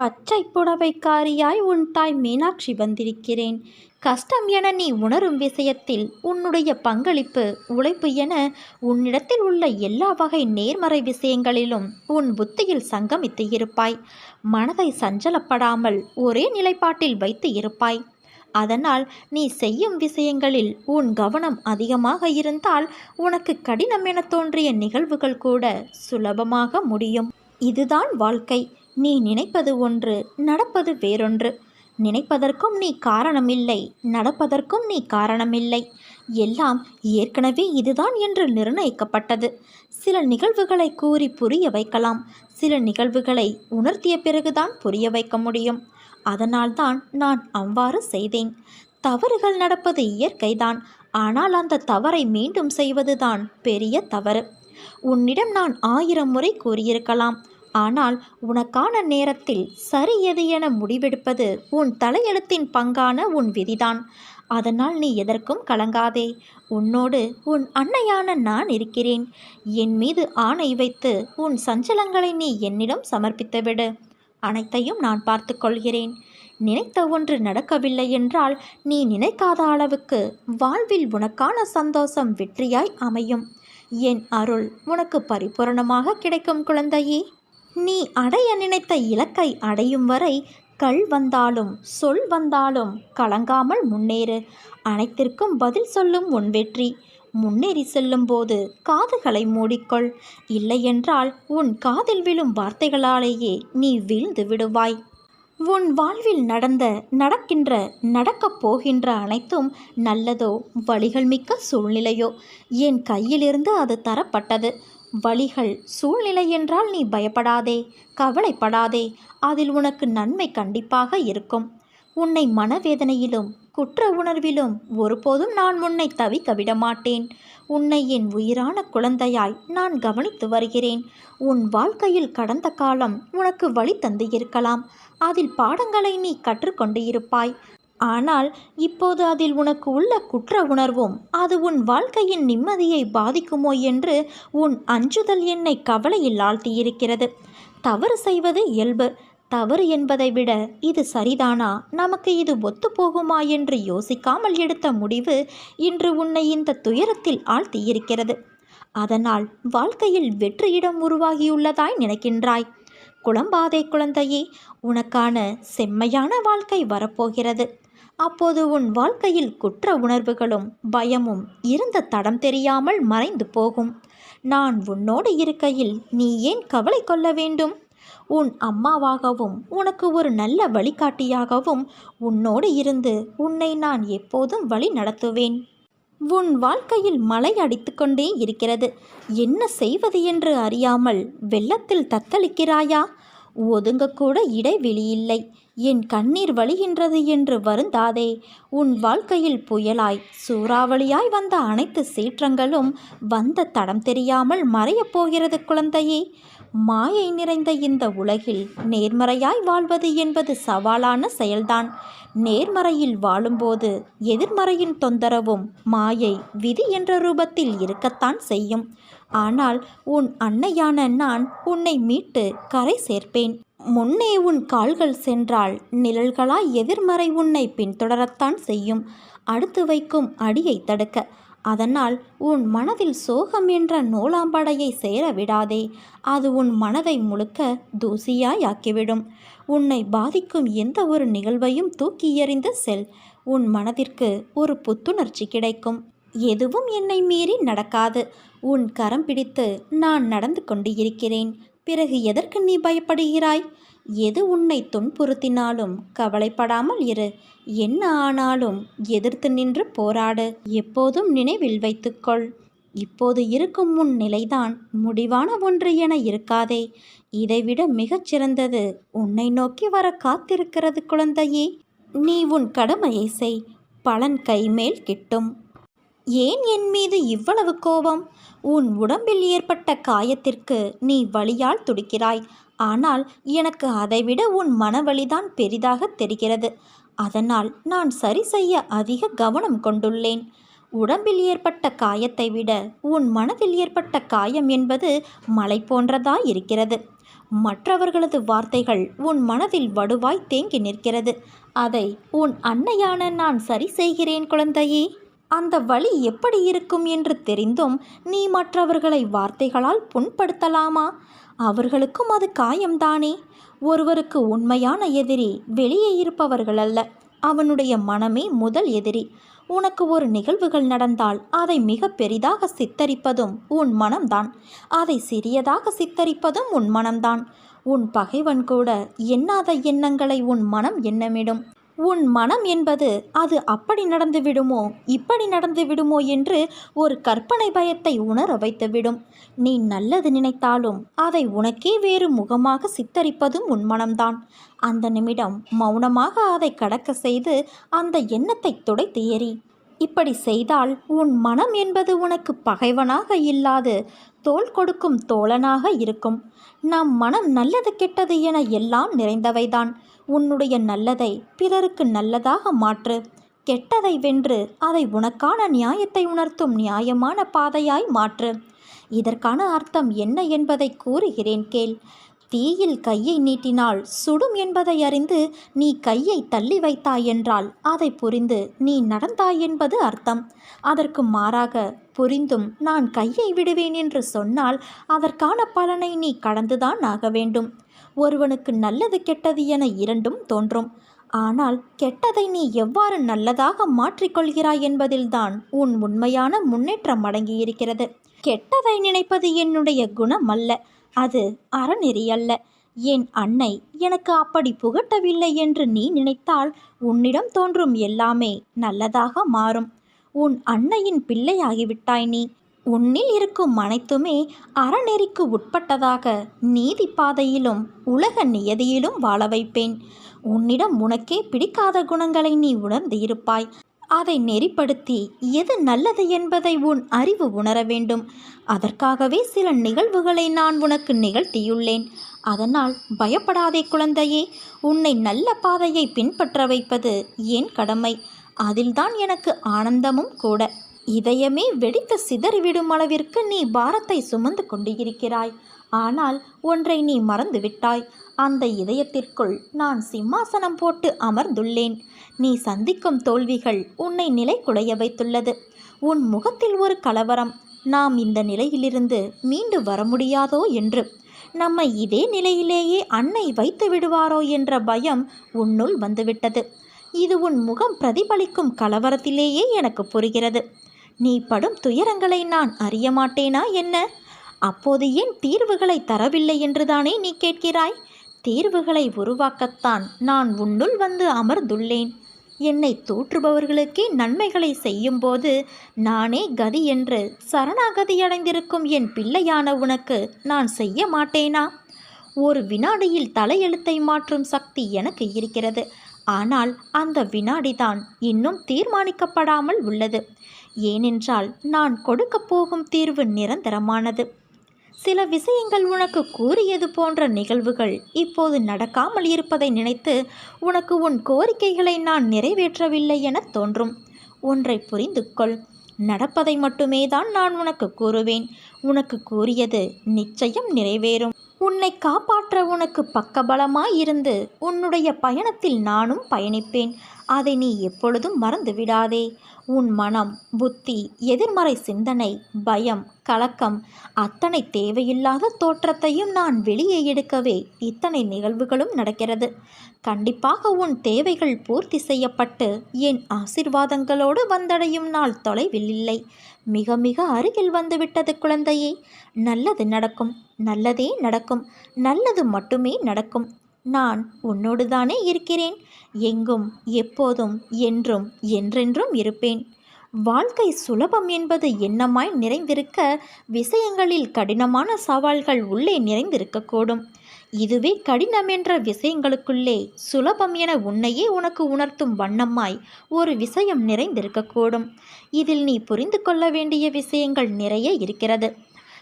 பச்சை புடவைக்காரியாய் உன் தாய் மீனாட்சி வந்திருக்கிறேன். கஷ்டம் என நீ உணரும் விஷயத்தில் உன்னுடைய பங்களிப்பு உழைப்பு என உன்னிடத்தில் உள்ள எல்லா வகை நேர்மறை விஷயங்களிலும் உன் புத்தியில் சங்கமித்து இருப்பாய். மனதை சஞ்சலப்படாமல் ஒரே நிலைப்பாட்டில் வைத்து இருப்பாய். அதனால் நீ செய்யும் விஷயங்களில் உன் கவனம் அதிகமாக இருந்தால் உனக்கு கடினம் என தோன்றிய நிகழ்வுகள் கூட சுலபமாக முடியும். இதுதான் வாழ்க்கை. நீ நினைப்பது ஒன்று நடப்பது வேறொன்று. நினைப்பதற்கும் நீ காரணமில்லை நடப்பதற்கும் நீ காரணமில்லை. எல்லாம் ஏற்கனவே இதுதான் என்று நிர்ணயிக்கப்பட்டது. சில நிகழ்வுகளை கூறி புரிய வைக்கலாம். சில நிகழ்வுகளை உணர்த்திய பிறகுதான் புரிய வைக்க முடியும். அதனால்தான் நான் அவ்வாறு செய்தேன். தவறுகள் நடப்பது இயற்கைதான். ஆனால் அந்த தவறை மீண்டும் செய்வதுதான் பெரிய தவறு. உன்னிடம் நான் ஆயிரம் முறை கூறியிருக்கலாம். ஆனால் உனக்கான நேரத்தில் சரி எது என முடிவெடுப்பது உன் தலையெழுத்தின் பங்கான உன் விதிதான். அதனால் நீ எதற்கும் கலங்காதே. உன்னோடு உன் அன்னையான நான் இருக்கிறேன். என் மீது ஆணை வைத்து உன் சஞ்சலங்களை நீ என்னிடம் சமர்ப்பித்துவிடு அனைத்தையும் நான் பார்த்து கொள்கிறேன். நினைத்த ஒன்று நடக்கவில்லை என்றால் நீ நினைக்காத அளவுக்கு வாழ்வில் உனக்கான சந்தோஷம் வெற்றியாய் அமையும். என் அருள் உனக்கு பரிபூரணமாக கிடைக்கும் குழந்தையே. நீ அடைய நினைத்த இலக்கை அடையும் வரை கல் வந்தாலும் சொல் வந்தாலும் கலங்காமல் முன்னேறு. அனைத்திற்கும் பதில் சொல்லும் உன் வெற்றி. முன்னேறி செல்லும்போது காதுகளை மூடிக்கொள். இல்லையென்றால் உன் காதில் விழும் வார்த்தைகளாலேயே நீ வீழ்ந்து விடுவாய். உன் வாழ்வில் நடந்த நடக்கின்ற நடக்கப் போகின்ற அனைத்தும் நல்லதோ வழிகள் மிக்க சூழ்நிலையோ. என் கையிலிருந்து அது தரப்பட்டது. வழிகள் சூழ்நிலை என்றால் நீ பயப்படாதே கவலைப்படாதே அதில் உனக்கு நன்மை கண்டிப்பாக இருக்கும். உன்னை மனவேதனையிலும் குற்ற உணர்விலும் ஒருபோதும் நான் உன்னை தவிக்க விட மாட்டேன் உன்னை என் உயிரான குழந்தையாய் நான் கவனித்து வருகிறேன். உன் வாழ்க்கையில் கடந்த காலம் உனக்கு வழி தந்து இருக்கலாம் அதில் பாடங்களை நீ கற்றுக்கொண்டு இருப்பாய். ஆனால் இப்போது அதில் உனக்கு உள்ள குற்ற உணர்வும் அது உன் வாழ்க்கையின் நிம்மதியை பாதிக்குமோ என்று உன் அஞ்சுதல் என்னை கவலையில் ஆழ்த்தியிருக்கிறது. தவறு செய்வது இயல்பு. தவறு என்பதை விட இது சரிதானா? நமக்கு இது ஒத்துப்போகுமா என்று யோசிக்காமல் எடுத்த முடிவு இன்று உன்னை இந்த துயரத்தில் ஆழ்த்தியிருக்கிறது. அதனால் வாழ்க்கையில் வெற்றியிடம் உருவாகியுள்ளதாய் நினைக்கின்றாய். குழம்பாதே குழந்தையே உனக்கான செம்மையான வாழ்க்கை வரப்போகிறது. அப்போது உன் வாழ்க்கையில் குற்ற உணர்வுகளும் பயமும் இருந்த தடம் தெரியாமல் மறைந்து போகும். நான் உன்னோடு இருக்கையில் நீ ஏன் கவலை கொள்ள வேண்டும்? உன் அம்மாவாகவும் உனக்கு ஒரு நல்ல வழிகாட்டியாகவும் உன்னோடு இருந்து உன்னை நான் எப்போதும் வழி நடத்துவேன். உன் வாழ்க்கையில் மழை அடித்துக்கொண்டே இருக்கிறது. என்ன செய்வது என்று அறியாமல் வெள்ளத்தில் தத்தளிக்கிறாயா? ஒதுங்கக்கூட இடைவெளி இல்லை. என் கண்ணீர் வழிகின்றது என்று வருந்தாதே. உன் வாழ்க்கையில் புயலாய் சூறாவளியாய் வந்த அனைத்து சீற்றங்களும் வந்த தடம் தெரியாமல் மறையப் போகிறது குழந்தையே. மாயை நிறைந்த இந்த உலகில் நேர்மறையாய் வாழ்வது என்பது சவாலான செயல்தான். நேர்மறையில் வாழும்போது எதிர்மறையின் தொந்தரவும் மாயை விதி என்ற ரூபத்தில் இருக்கத்தான் செய்யும். ஆனால் உன் அன்னையான நான் உன்னை மீட்டு கரை சேர்ப்பேன். முன்னே உன் கால்கள் சென்றால் நிழல்களாய் எதிர்மறை உன்னை பின்தொடரத்தான் செய்யும். அடுத்து வைக்கும் அடியை தடுக்க. அதனால் உன் மனதில் சோகம் என்ற நூலாம்படையை சேர விடாதே. அது உன் மனதை முழுக்க தூசியாயாக்கிவிடும் உன்னை பாதிக்கும் எந்த ஒரு நிகழ்வையும் தூக்கி எறிந்து செல். உன் மனதிற்கு ஒரு புத்துணர்ச்சி கிடைக்கும். எதுவும் என்னை மீறி நடக்காது. உன் கரம் பிடித்து நான் நடந்து கொண்டு இருக்கிறேன். பிறகு எதற்கு நீ பயப்படுகிறாய்? எது உன்னை துன்புறுத்தினாலும்? கவலைப்படாமல் இரு. என்ன ஆனாலும் எதிர்த்து நின்று போராடு. எப்போதும் நினைவில் வைத்துக்கொள். இப்போது இருக்கும் உன் நிலைதான் முடிவான ஒன்று என இருக்காதே. இதைவிட மிகச் சிறந்தது உன்னை நோக்கி வர காத்திருக்கிறது குழந்தையே. நீ உன் கடமையை செய். பலன் கைமேல் கிட்டும். ஏன் என் மீது இவ்வளவு கோபம்? உன் உடம்பில் ஏற்பட்ட காயத்திற்கு நீ வலியால் துடிக்கிறாய். ஆனால் எனக்கு அதைவிட உன் மனவழிதான் பெரிதாக தெரிகிறது. அதனால் நான் சரி செய்ய அதிக கவனம் கொண்டுள்ளேன். உடம்பில் ஏற்பட்ட காயத்தை விட உன் மனதில் ஏற்பட்ட காயம் என்பது மலை போன்றதாய் இருக்கிறது. மற்றவர்களது வார்த்தைகள் உன் மனதில் வடுவாய் தேங்கி நிற்கிறது. அதை உன் அன்னையான நான் சரி செய்கிறேன் குழந்தையே. அந்த வழி எப்படி இருக்கும் என்று தெரிந்தும் நீ மற்றவர்களை வார்த்தைகளால் புண்படுத்தலாமா? அவர்களுக்கும் அது காயம்தானே. ஒருவருக்கு உண்மையான எதிரி வெளியே இருப்பவர்கள் அல்ல அவனுடைய மனமே முதல் எதிரி. உனக்கு ஒரு நிகழ்வுகள் நடந்தால் அதை மிக பெரிதாக சித்தரிப்பதும் உன் மனம்தான். அதை சிறியதாக சித்தரிப்பதும் உன் மனம்தான். உன் பகைவன் கூட எண்ணாத எண்ணங்களை உன் மனம் எண்ணமிடும். உன் மனம் என்பது அது அப்படி நடந்து விடுமோ இப்படி நடந்து விடுமோ என்று ஒரு கற்பனை பயத்தை உணர வைத்துவிடும். நீ நல்லது நினைத்தாலும் அதை உனக்கே வேறு முகமாக சித்தரிப்பதும் உன் மனம்தான். அந்த நிமிடம் மௌனமாக அதை கடக்க செய்து அந்த எண்ணத்தை துடைத்து எறி இப்படி செய்தால் உன் மனம் என்பது உனக்கு பகைவனாக இல்லாது தோள் கொடுக்கும் தோழனாக இருக்கும். நம் மனம் நல்லது கெட்டது என எல்லாம் நிறைந்தவைதான். உன்னுடைய நல்லதை பிறருக்கு நல்லதாக மாற்று. கெட்டதை வென்று அதை உனக்கான நியாயத்தை உணர்த்தும் நியாயமான பாதையாய் மாற்று. இதற்கான அர்த்தம் என்ன என்பதை கூறுகிறேன் கேள். தீயில் கையை நீட்டினால் சுடும் என்பதை அறிந்து நீ கையை தள்ளி வைத்தாய் என்றால் அதை புரிந்து நீ நடந்தாய் என்பது அர்த்தம். அதற்கு மாறாக புரிந்தும் நான் கையை விடுவேன் என்று சொன்னால் அதற்கான பலனை நீ கடந்துதான் ஆக வேண்டும். ஒருவனுக்கு நல்லது கெட்டது என இரண்டும் தோன்றும். ஆனால் கெட்டதை நீ எவ்வாறு நல்லதாக மாற்றிக்கொள்கிறாய் என்பதில்தான் உன் உண்மையான முன்னேற்றம் அடங்கியிருக்கிறது. கெட்டதை நினைப்பது என்னுடைய குணம் அல்ல அது அறநெறி அல்ல என் அன்னை எனக்கு அப்படி புகட்டவில்லை என்று நீ நினைத்தால் உன்னிடம் தோன்றும் எல்லாமே நல்லதாக மாறும். உன் அன்னையின் பிள்ளையாகிவிட்டாய் நீ. உன்னில் இருக்கும் அனைத்துமே அறநெறிக்கு உட்பட்டதாக நீதி பாதையிலும் உலக நியதியிலும் வாழ வைப்பேன். உன்னிடம் உனக்கே பிடிக்காத குணங்களை நீ உணர்ந்து இருப்பாய். அதை நெறிப்படுத்தி எது நல்லது என்பதை உன் அறிவு உணர வேண்டும். அதற்காகவே சில நிகழ்வுகளை நான் உனக்கு நிகழ்த்தியுள்ளேன். அதனால் பயப்படாதே குழந்தையே. உன்னை நல்ல பாதையை பின்பற்ற வைப்பது என் கடமை. அதில்தான் எனக்கு ஆனந்தமும் கூட. இதயமே வெடித்து சிதறிவிடும் அளவிற்கு நீ பாரத்தை சுமந்து கொண்டு இருக்கிறாய் ஆனால் ஒன்றை நீ மறந்துவிட்டாய். அந்த இதயத்திற்குள் நான் சிம்மாசனம் போட்டு அமர்ந்துள்ளேன். நீ சந்திக்கும் தோல்விகள் உன்னை நிலை குலைய வைத்துள்ளது. உன் முகத்தில் ஒரு கலவரம். நாம் இந்த நிலையிலிருந்து மீண்டு வர முடியாதோ என்று. நம்மை இதே நிலையிலேயே அன்னை வைத்து விடுவாரோ என்ற பயம் உன்னுள் வந்துவிட்டது. இது உன் முகம் பிரதிபலிக்கும் கலவரத்திலேயே எனக்கு புரிகிறது. நீ படும் துயரங்களை நான் அறிய மாட்டேனா என்ன? அப்போது ஏன் தீர்வுகளை தரவில்லை என்றுதானே நீ கேட்கிறாய்? தீர்வுகளை உருவாக்கத்தான் நான் உன்னுள் வந்து அமர்ந்துள்ளேன். என்னை தூற்றுபவர்களுக்கே நன்மைகளை செய்யும்போது நானே கதி என்று சரணாகதியடைந்திருக்கும் என் பிள்ளையான உனக்கு நான் செய்ய மாட்டேனா? ஒரு வினாடியில் தலையெழுத்தை மாற்றும் சக்தி எனக்கு இருக்கிறது. ஆனால் அந்த வினாடிதான் இன்னும் தீர்மானிக்கப்படாமல் உள்ளது. ஏனென்றால் நான் கொடுக்கப் போகும் தீர்வு நிரந்தரமானது. சில விஷயங்கள் உனக்கு கூறியது போன்ற நிகழ்வுகள் இப்போது நடக்காமல் இருப்பதை நினைத்து உனக்கு உன் கோரிக்கைகளை நான் நிறைவேற்றவில்லை என தோன்றும். ஒன்றை புரிந்து கொள் நடப்பதை மட்டுமே தான் நான் உனக்கு கூறுவேன். உனக்கு கூறியது நிச்சயம் நிறைவேறும். உன்னை காப்பாற்ற உனக்கு பக்கபலமாய் இருந்து உன்னுடைய பயணத்தில் நானும் பயணிப்பேன். அதை நீ எப்பொழுதும் மறந்து விடாதே உன் மனம் புத்தி எதிர்மறை சிந்தனை பயம் கலக்கம். அத்தனை தேவையில்லாத தோற்றத்தையும் நான் வெளியே எடுக்கவே இத்தனை நிகழ்வுகளும் நடக்கிறது. கண்டிப்பாக உன் தேவைகள் பூர்த்தி செய்யப்பட்டு என் ஆசிர்வாதங்களோடு வந்தடையும் நாள் தொலைவில் இல்லை. மிக மிக அருகில் வந்துவிட்டது குழந்தையே. நல்லது நடக்கும் நல்லதே நடக்கும் நல்லது மட்டுமே நடக்கும். நான் உன்னோடு தானே இருக்கிறேன். எங்கும் எப்போதும் என்றும் என்றென்றும் இருப்பேன். வாழ்க்கை சுலபம் என்பது எண்ணமாய் நிறைந்திருக்க விஷயங்களில் கடினமான சவால்கள் உள்ளே நிறைந்திருக்கக்கூடும். இதுவே கடினம் என்ற விஷயங்களுக்குள்ளே சுலபம் என உன்னையே உனக்கு உணர்த்தும் வண்ணமாய் ஒரு விஷயம் நிறைந்திருக்கக்கூடும். இதில் நீ புரிந்து கொள்ள வேண்டிய விஷயங்கள் நிறைய இருக்கிறது.